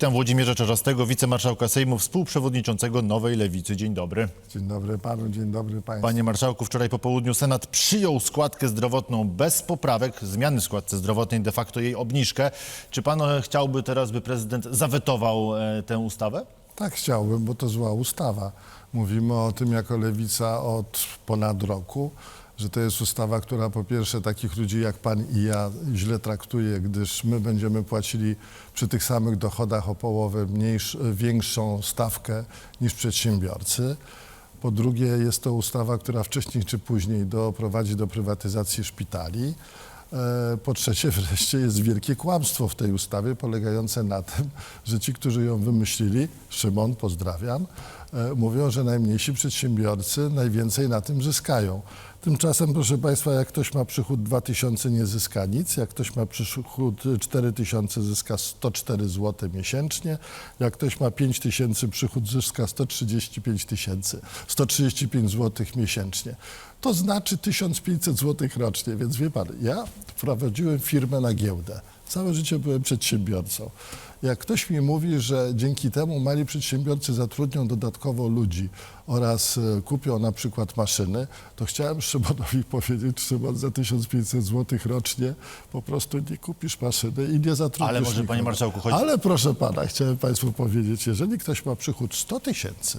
Witam Włodzimierza Czarzastego, wicemarszałka Sejmu, współprzewodniczącego Nowej Lewicy. Dzień dobry. Dzień dobry panu, dzień dobry państwu. Panie marszałku, wczoraj po południu Senat przyjął składkę zdrowotną bez poprawek, zmiany składce zdrowotnej, de facto jej obniżkę. Czy pan e, chciałby teraz, by prezydent zawetował e, tę ustawę? Tak chciałbym, bo to zła ustawa. Mówimy o tym jako lewica od ponad roku, że to jest ustawa, która po pierwsze takich ludzi jak pan i ja źle traktuje, gdyż my będziemy płacili przy tych samych dochodach o połowę mniejsz, większą stawkę niż przedsiębiorcy. Po drugie, jest to ustawa, która wcześniej czy później doprowadzi do prywatyzacji szpitali. E, Po trzecie, wreszcie jest wielkie kłamstwo w tej ustawie, polegające na tym, że ci, którzy ją wymyślili, Szymon, pozdrawiam, e, mówią, że najmniejsi przedsiębiorcy najwięcej na tym zyskają. Tymczasem, proszę Państwa, jak ktoś ma przychód 2000, nie zyska nic. Jak ktoś ma przychód 4000, zyska 104 zł miesięcznie. Jak ktoś ma 5000 przychód, zyska 135 tysięcy, 135 zł miesięcznie. To znaczy 1500 zł rocznie. Więc wie Pan, ja prowadziłem firmę na giełdę. Całe życie byłem przedsiębiorcą. Jak ktoś mi mówi, że dzięki temu mali przedsiębiorcy zatrudnią dodatkowo ludzi oraz e, kupią na przykład maszyny, to chciałem Szymonowi powiedzieć, Szymon, za 1500 zł rocznie po prostu nie kupisz maszyny i nie zatrudnisz Ale może, nikogo. panie marszałku, chodzi- Ale proszę pana, chciałem państwu powiedzieć, jeżeli ktoś ma przychód 100 tysięcy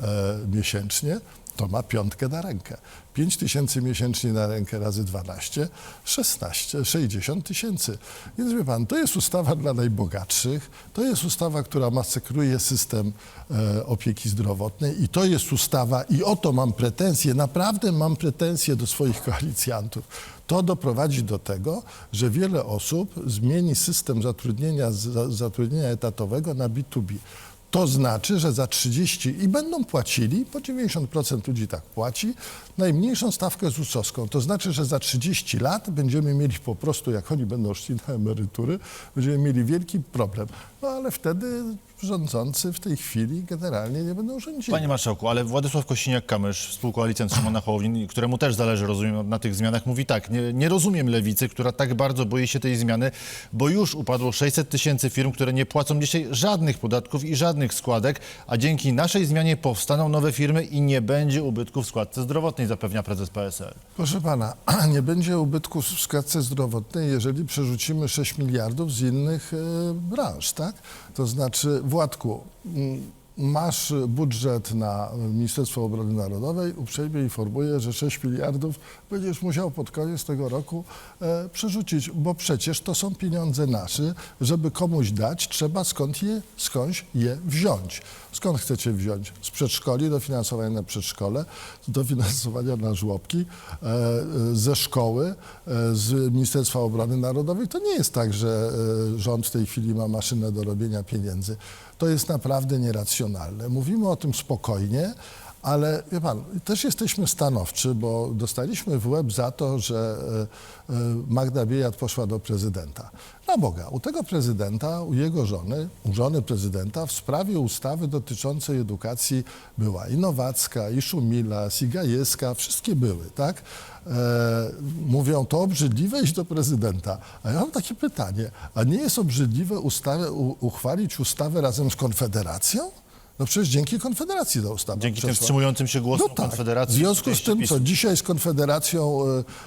e, miesięcznie, to ma piątkę na rękę. 5 tysięcy miesięcznie na rękę razy 12, 16, 60 tysięcy. Więc wie pan, to jest ustawa dla najbogatszych, to jest ustawa, która masakruje system e, opieki zdrowotnej i to jest ustawa, i o to mam pretensje, naprawdę mam pretensje do swoich koalicjantów. To doprowadzi do tego, że wiele osób zmieni system zatrudnienia, za- zatrudnienia etatowego na B2B. To znaczy, że za 30 i będą płacili, bo 90% ludzi tak płaci, najmniejszą stawkę ZUS-owską. To znaczy, że za 30 lat będziemy mieli po prostu, jak oni będą szli na emerytury, będziemy mieli wielki problem. No ale wtedy rządzący w tej chwili generalnie nie będą rządzili. Panie marszałku, ale Władysław Kosiniak-Kamysz, współkoalicjant Szymona Hołowni, któremu też zależy, rozumiem, na tych zmianach, mówi tak, nie, nie rozumiem lewicy, która tak bardzo boi się tej zmiany, bo już upadło 600 tysięcy firm, które nie płacą dzisiaj żadnych podatków i żadnych składek, a dzięki naszej zmianie powstaną nowe firmy i nie będzie ubytków w składce zdrowotnej, zapewnia prezes PSL. Proszę pana, nie będzie ubytków w składce zdrowotnej, jeżeli przerzucimy 6 miliardów z innych e, branż, tak? To znaczy, Władku, mm, masz budżet na Ministerstwo Obrony Narodowej, uprzejmie informuję, że 6 miliardów będziesz musiał pod koniec tego roku e, przerzucić, bo przecież to są pieniądze nasze, żeby komuś dać, trzeba skąd je, skądś je wziąć. Skąd chcecie wziąć? Z przedszkoli, dofinansowania na przedszkole, dofinansowania na żłobki, e, ze szkoły, e, z Ministerstwa Obrony Narodowej. To nie jest tak, że e, rząd w tej chwili ma maszynę do robienia pieniędzy. To jest naprawdę nieracjonalne. Mówimy o tym spokojnie, ale wie pan, też jesteśmy stanowczy, bo dostaliśmy w łeb za to, że e, e, Magda Biejat poszła do prezydenta. Na Boga, u tego prezydenta, u jego żony, u żony prezydenta w sprawie ustawy dotyczącej edukacji była i Nowacka, i Szumilas, i Gajewska, wszystkie były, tak? E, mówią, to obrzydliwe iść do prezydenta. A ja mam takie pytanie, a nie jest obrzydliwe ustawę, u, uchwalić ustawę razem z Konfederacją? No przecież dzięki Konfederacji ta ustawa Dzięki tym przeszła. wstrzymującym się głosom No tak. Konfederacji. W związku z tym, co dzisiaj z Konfederacją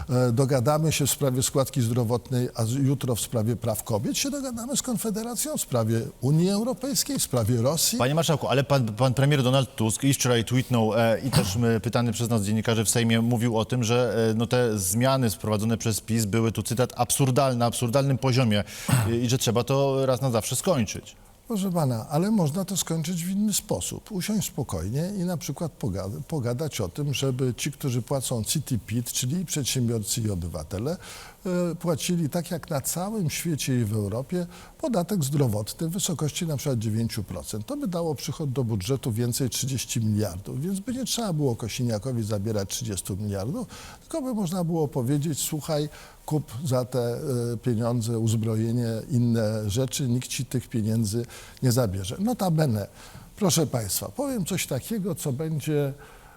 e, e, dogadamy się w sprawie składki zdrowotnej, a jutro w sprawie praw kobiet się dogadamy z Konfederacją w sprawie Unii Europejskiej, w sprawie Rosji. Panie marszałku, ale pan, pan premier Donald Tusk i wczoraj tweetnął e, i też e, pytany przez nas dziennikarzy w Sejmie mówił o tym, że e, no, te zmiany sprowadzone przez PiS były tu cytat absurdalne, na absurdalnym poziomie e, i że trzeba to raz na zawsze skończyć. Proszę pana, ale można to skończyć w inny sposób. Usiąść spokojnie i na przykład pogada, pogadać o tym, żeby ci, którzy płacą CITI-PIT, czyli i przedsiębiorcy i obywatele, e, płacili tak jak na całym świecie i w Europie podatek zdrowotny w wysokości na przykład 9%. To by dało przychód do budżetu więcej 30 miliardów, więc by nie trzeba było Kosiniakowi zabierać 30 miliardów, tylko by można było powiedzieć, słuchaj, kup za te e, pieniądze uzbrojenie, inne rzeczy, nikt ci tych pieniędzy nie zabierze. Notabene, proszę Państwa, powiem coś takiego, co będzie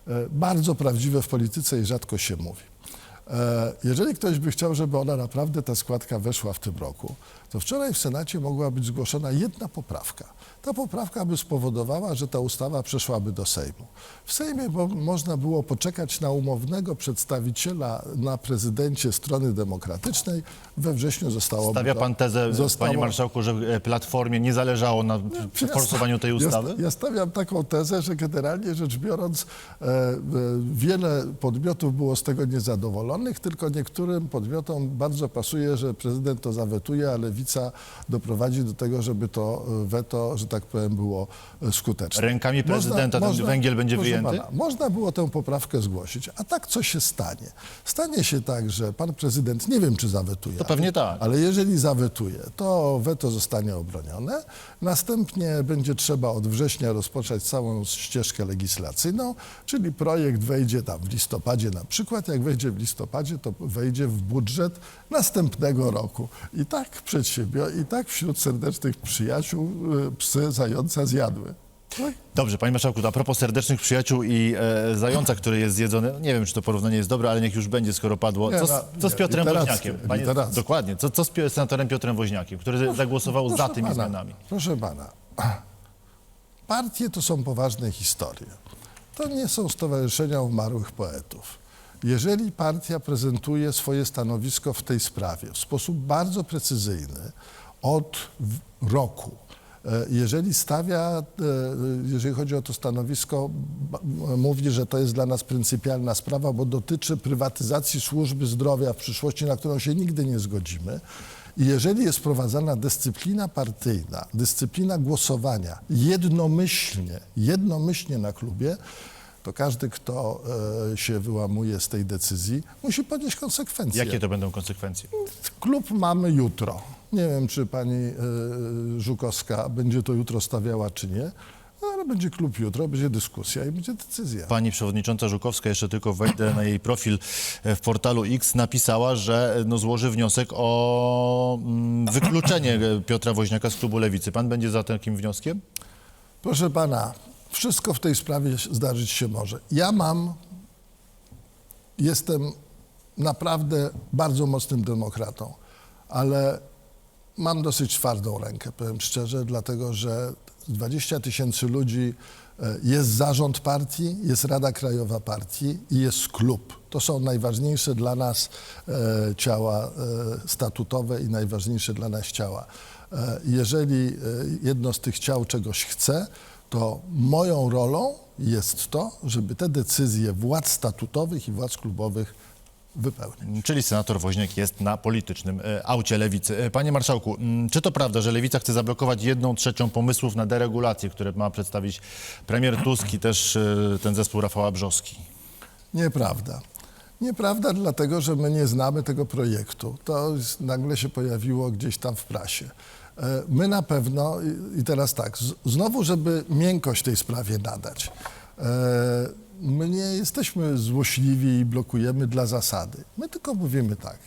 e, bardzo prawdziwe w polityce i rzadko się mówi. E, Jeżeli ktoś by chciał, żeby ona naprawdę, ta składka weszła w tym roku, to wczoraj w Senacie mogła być zgłoszona jedna poprawka. Ta poprawka by spowodowała, że ta ustawa przeszłaby do Sejmu. W Sejmie bo można było poczekać na umownego przedstawiciela na prezydencie strony demokratycznej. We wrześniu zostało Stawia pan tezę, zostało- panie marszałku, że e, Platformie nie zależało na ja forsowaniu tej sta- ustawy? Ja, ja stawiam taką tezę, że generalnie rzecz biorąc, e, e, wiele podmiotów było z tego niezadowolonych, tylko niektórym podmiotom bardzo pasuje, że prezydent to zawetuje, a lewica doprowadzi do tego, żeby to e, weto, że tak powiem, było e, skuteczne. Rękami prezydenta ten węgiel będzie wyjęty? Pana, można było tę poprawkę zgłosić, a tak co się stanie? Stanie się tak, że pan prezydent, nie wiem czy zawetuje, To pewnie tak. ale jeżeli zawetuje, to weto zostanie obronione. Następnie będzie trzeba od września rozpocząć całą ścieżkę legislacyjną, czyli projekt wejdzie tam w listopadzie na przykład. Jak wejdzie w listopadzie, to wejdzie w budżet następnego roku. I tak przedsiębior, i tak wśród serdecznych przyjaciół y, psy zająca zjadły. I Dobrze, panie marszałku, to a propos serdecznych przyjaciół i e, zająca, który jest zjedzony, nie wiem, czy to porównanie jest dobre, ale niech już będzie, skoro padło. Nie, Co z, no, co z nie, Piotrem literackie, Woźniakiem? Literackie. dokładnie, co, co z pio- senatorem Piotrem Woźniakiem, który zagłosował za tymi pana, zmianami? Proszę pana, partie to są poważne historie. To nie są stowarzyszenia umarłych poetów. Jeżeli partia prezentuje swoje stanowisko w tej sprawie w sposób bardzo precyzyjny od roku, e, jeżeli stawia, e, jeżeli chodzi o to stanowisko, mówi, że to jest dla nas pryncypialna sprawa, bo dotyczy prywatyzacji służby zdrowia w przyszłości, na którą się nigdy nie zgodzimy. I jeżeli jest wprowadzana dyscyplina partyjna, dyscyplina głosowania jednomyślnie, jednomyślnie na klubie, to każdy, kto e, się wyłamuje z tej decyzji, musi ponieść konsekwencje. Jakie to będą konsekwencje? Klub mamy jutro. Nie wiem, czy pani e, Żukowska będzie to jutro stawiała, czy nie, no, ale będzie klub jutro, będzie dyskusja i będzie decyzja. Pani przewodnicząca Żukowska, jeszcze tylko wejdę na jej profil e, w portalu X, napisała, że no, złoży wniosek o mm, wykluczenie Piotra Woźniaka z klubu Lewicy. Pan będzie za takim wnioskiem? Proszę pana, wszystko w tej sprawie zdarzyć się może. Ja mam, jestem naprawdę bardzo mocnym demokratą, ale mam dosyć twardą rękę, powiem szczerze, dlatego że 20 tysięcy ludzi e, jest zarząd partii, jest Rada Krajowa Partii i jest klub. To są najważniejsze dla nas e, ciała e, statutowe i najważniejsze dla nas ciała. Jeżeli jedno z tych ciał czegoś chce, to moją rolą jest to, żeby te decyzje władz statutowych i władz klubowych wypełnić. Czyli senator Woźniak jest na politycznym e, aucie lewicy. E, Panie marszałku, mm, czy to prawda, że lewica chce zablokować jedną trzecią pomysłów na deregulację, które ma przedstawić premier Tusk i też e, ten zespół Rafała Brzoski? Nieprawda. Nieprawda, dlatego że my nie znamy tego projektu. To nagle się pojawiło gdzieś tam w prasie. E, My na pewno, i- teraz tak, znowu, żeby miękkość tej sprawie nadać. e, My nie jesteśmy złośliwi i blokujemy dla zasady. My tylko mówimy tak.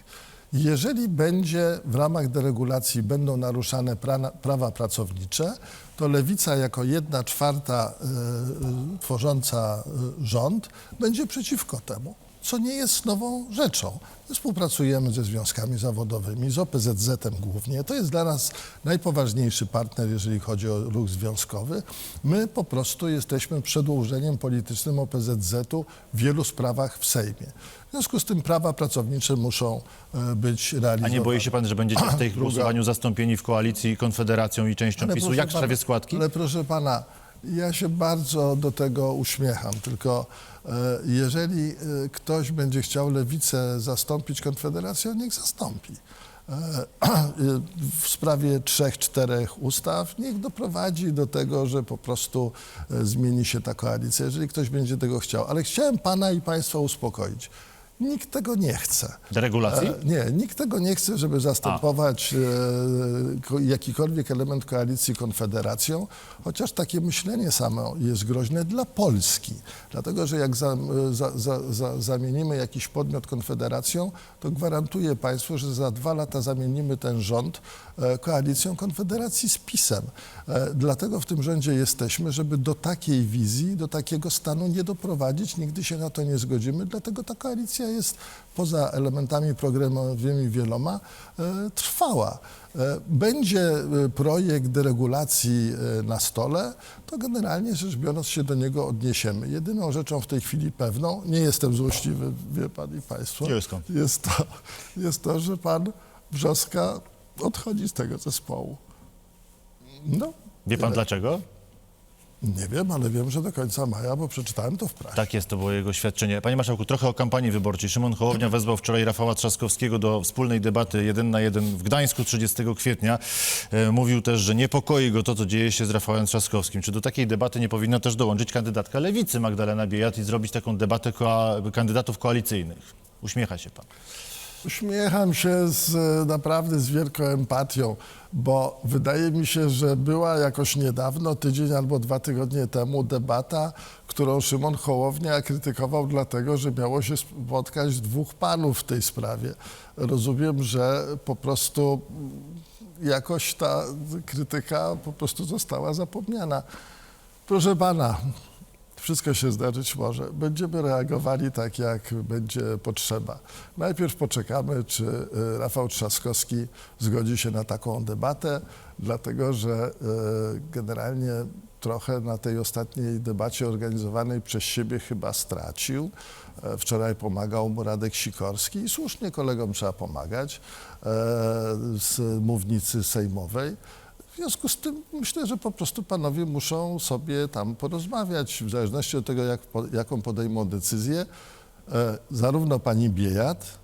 Jeżeli będzie w ramach deregulacji będą naruszane pra, prawa pracownicze, to lewica jako jedna czwarta e, tworząca rząd będzie przeciwko temu, co nie jest nową rzeczą. My współpracujemy ze związkami zawodowymi, z OPZZ-em głównie. To jest dla nas najpoważniejszy partner, jeżeli chodzi o ruch związkowy. My po prostu jesteśmy przedłużeniem politycznym OPZZ-u w wielu sprawach w Sejmie. W związku z tym prawa pracownicze muszą e, być A realizowane. nie boi się pan, że będziecie w tej głosowaniu zastąpieni w koalicji Konfederacją i częścią Ale PiSu, proszę jak w sprawie składki? Ale proszę pana, ja się bardzo do tego uśmiecham, tylko e, jeżeli e, ktoś będzie chciał lewicę zastąpić Konfederacją, niech zastąpi. E, w sprawie trzech, czterech ustaw niech doprowadzi do tego, że po prostu zmieni się ta koalicja, jeżeli ktoś będzie tego chciał. Ale chciałem pana i państwa uspokoić. Nikt tego nie chce. Deregulacji? E, Nie, nikt tego nie chce, żeby zastępować e, ko- jakikolwiek element koalicji konfederacją, chociaż takie myślenie samo jest groźne dla Polski. Dlatego, że jak za, za, za, za, zamienimy jakiś podmiot konfederacją, to gwarantuję Państwu, że za dwa lata zamienimy ten rząd e, koalicją konfederacji z PiSem. E, Dlatego w tym rządzie jesteśmy, żeby do takiej wizji, do takiego stanu nie doprowadzić. Nigdy się na to nie zgodzimy, dlatego ta koalicja jest poza elementami programowymi wieloma e, trwała. E, Będzie e, projekt deregulacji e, na stole, to generalnie rzecz biorąc się do niego odniesiemy. Jedyną rzeczą w tej chwili pewną, nie jestem złośliwy, wie pan i państwo, jest to, jest to, że pan Brzoska odchodzi z tego zespołu. No, Wie pan tyle. dlaczego? Nie wiem, ale wiem, że do końca maja, bo przeczytałem to w prasie. Tak jest, to było jego świadczenie. Panie Marszałku, trochę o kampanii wyborczej. Szymon Hołownia wezwał wczoraj Rafała Trzaskowskiego do wspólnej debaty jeden na jeden w Gdańsku 30 kwietnia. E, mówił też, że niepokoi go to, co dzieje się z Rafałem Trzaskowskim. Czy do takiej debaty nie powinna też dołączyć kandydatka Lewicy Magdalena Biejat i zrobić taką debatę koa- kandydatów koalicyjnych? Uśmiecha się pan. Uśmiecham się z, naprawdę z wielką empatią, bo wydaje mi się, że była jakoś niedawno, tydzień albo dwa tygodnie temu, debata, którą Szymon Hołownia krytykował dlatego, że miało się spotkać dwóch panów w tej sprawie. Rozumiem, że po prostu jakoś ta krytyka po prostu została zapomniana. Proszę pana, wszystko się zdarzyć może. Będziemy reagowali tak, jak będzie potrzeba. Najpierw poczekamy, czy y, Rafał Trzaskowski zgodzi się na taką debatę, dlatego że y, generalnie trochę na tej ostatniej debacie organizowanej przez siebie chyba stracił. E, Wczoraj pomagał mu Radek Sikorski i słusznie kolegom trzeba pomagać e, z mównicy sejmowej. W związku z tym myślę, że po prostu panowie muszą sobie tam porozmawiać, w zależności od tego, jak, jaką podejmą decyzję. E, zarówno pani Biejat,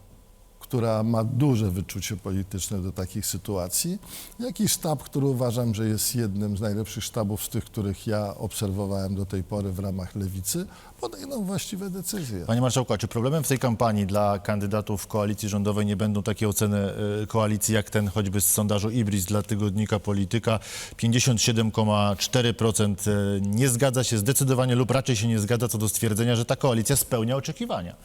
która ma duże wyczucie polityczne do takich sytuacji, jak i sztab, który uważam, że jest jednym z najlepszych sztabów z tych, których ja obserwowałem do tej pory w ramach lewicy, podejmą właściwe decyzje. Panie Marszałku, czy problemem w tej kampanii dla kandydatów koalicji rządowej nie będą takie oceny y, koalicji, jak ten choćby z sondażu Ibris dla tygodnika Polityka? 57,4% y, nie zgadza się zdecydowanie lub raczej się nie zgadza co do stwierdzenia, że ta koalicja spełnia oczekiwania.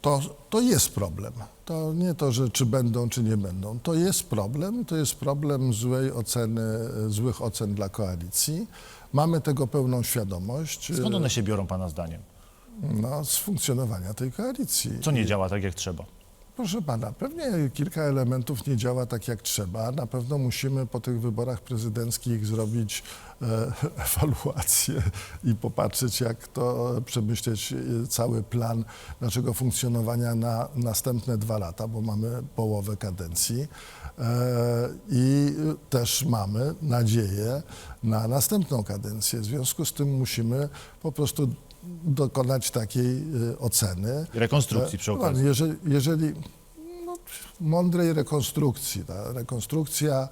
To, to jest problem. To nie to, że czy będą, czy nie będą. To jest problem. To jest problem złej oceny, złych ocen dla koalicji. Mamy tego pełną świadomość Skąd one się biorą Pana zdaniem? no, z funkcjonowania tej koalicji. Co nie działa tak jak trzeba? Proszę pana, pewnie kilka elementów nie działa tak jak trzeba. Na pewno musimy po tych wyborach prezydenckich zrobić e, ewaluację i popatrzeć, jak to przemyśleć e, cały plan naszego funkcjonowania na następne dwa lata, bo mamy połowę kadencji. E, I też mamy nadzieję na następną kadencję. W związku z tym musimy po prostu dokonać takiej e, oceny. Rekonstrukcji przy No, okazji. Jeżeli, jeżeli no, mądrej rekonstrukcji, ta rekonstrukcja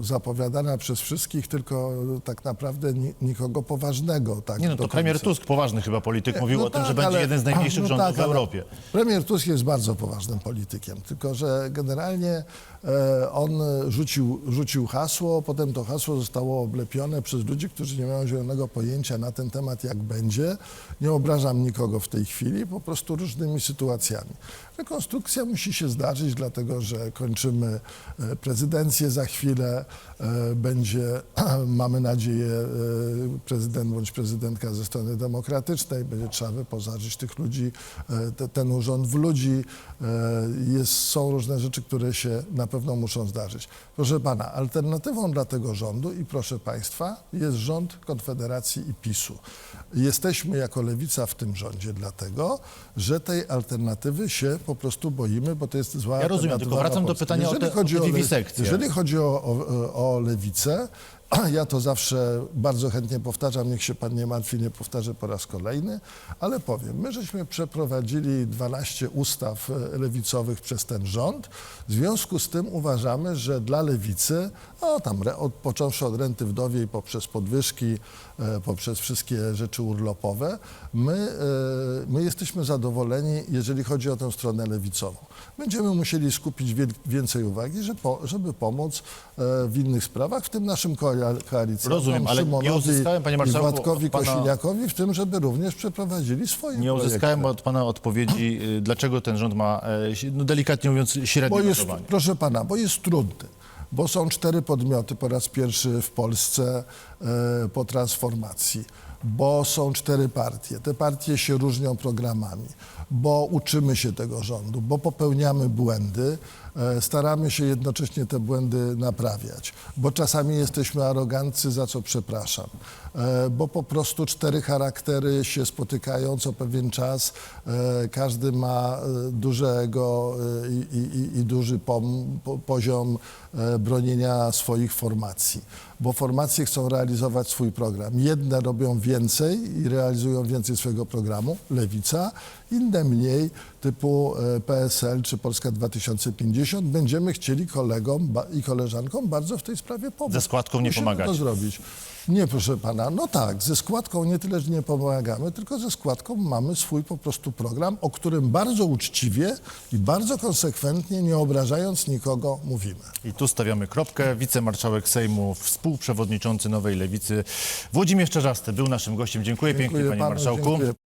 zapowiadana przez wszystkich, tylko tak naprawdę ni, nikogo poważnego. Tak, Nie no, to premier. Tusk, poważny chyba polityk, mówił No o tym, że tak, będzie ale- jeden z najmniejszych no rządów tak, w ale Europie. Premier Tusk jest bardzo poważnym politykiem, tylko że generalnie e, on rzucił, rzucił hasło, potem to hasło zostało oblepione przez ludzi, którzy nie mają zielonego pojęcia na ten temat, jak będzie. Nie obrażam nikogo w tej chwili, po prostu różnymi sytuacjami. Rekonstrukcja musi się zdarzyć, dlatego że kończymy e, prezydencję za chwilę, e, będzie, mamy nadzieję, e, prezydent bądź prezydentka ze strony demokratycznej, będzie trzeba wyposażyć tych ludzi, e, te, ten urząd w ludzi. Jest, są różne rzeczy, które się na pewno muszą zdarzyć. Proszę pana, alternatywą dla tego rządu i proszę państwa jest rząd Konfederacji i PiSu. Jesteśmy jako lewica w tym rządzie dlatego, że tej alternatywy się po prostu boimy, bo to jest zła Ja rozumiem, tylko wracam do pytania o Jeżeli te- chodzi o te le- wiwisekcje. Jeżeli chodzi o, o, o lewicę, ja to zawsze bardzo chętnie powtarzam, niech się pan nie martwi, nie powtarzę po raz kolejny, ale powiem, my żeśmy przeprowadzili 12 ustaw e, lewicowych przez ten rząd, w związku z tym uważamy, że dla lewicy, no tam od, począwszy od renty wdowiej poprzez podwyżki, e, poprzez wszystkie rzeczy urlopowe, my, e, my jesteśmy zadowoleni, jeżeli chodzi o tę stronę lewicową. Będziemy musieli skupić więcej uwagi, żeby, po, żeby pomóc w innych sprawach, w tym naszym Rozumiem, ale nie uzyskałem, panie i marszałku, Władkowi pana- Kosiniakowi w tym, żeby również przeprowadzili swoje Nie uzyskałem projekty. od pana odpowiedzi, y, dlaczego ten rząd ma, e, no delikatnie mówiąc, średnie Bo jest, notowanie. proszę pana, bo jest trudny. Bo są cztery podmioty po raz pierwszy w Polsce, e, po transformacji, bo są cztery partie. Te partie się różnią programami, bo uczymy się tego rządu, bo popełniamy błędy, staramy się jednocześnie te błędy naprawiać, bo czasami jesteśmy aroganccy, za co przepraszam, e, bo po prostu cztery charaktery się spotykają co pewien czas, e, każdy ma e, duże ego e, i, i, i duży pom, po, poziom e, bronienia swoich formacji, bo formacje chcą realizować swój program. Jedne robią więcej i realizują więcej swojego programu, lewica, inne mniej, typu e, PSL czy Polska 2050. Będziemy chcieli kolegom i koleżankom bardzo w tej sprawie pomóc. Ze składką nie Musimy pomagacie. to zrobić. Nie, proszę pana, no tak, ze składką nie tyle, że nie pomagamy, tylko ze składką mamy swój po prostu program, o którym bardzo uczciwie i bardzo konsekwentnie, nie obrażając nikogo, mówimy. I tu stawiamy kropkę. Wicemarszałek Sejmu, współprzewodniczący Nowej Lewicy Włodzimierz Czarzasty był naszym gościem. Dziękuję, pięknie, panie panu, marszałku. dziękuję.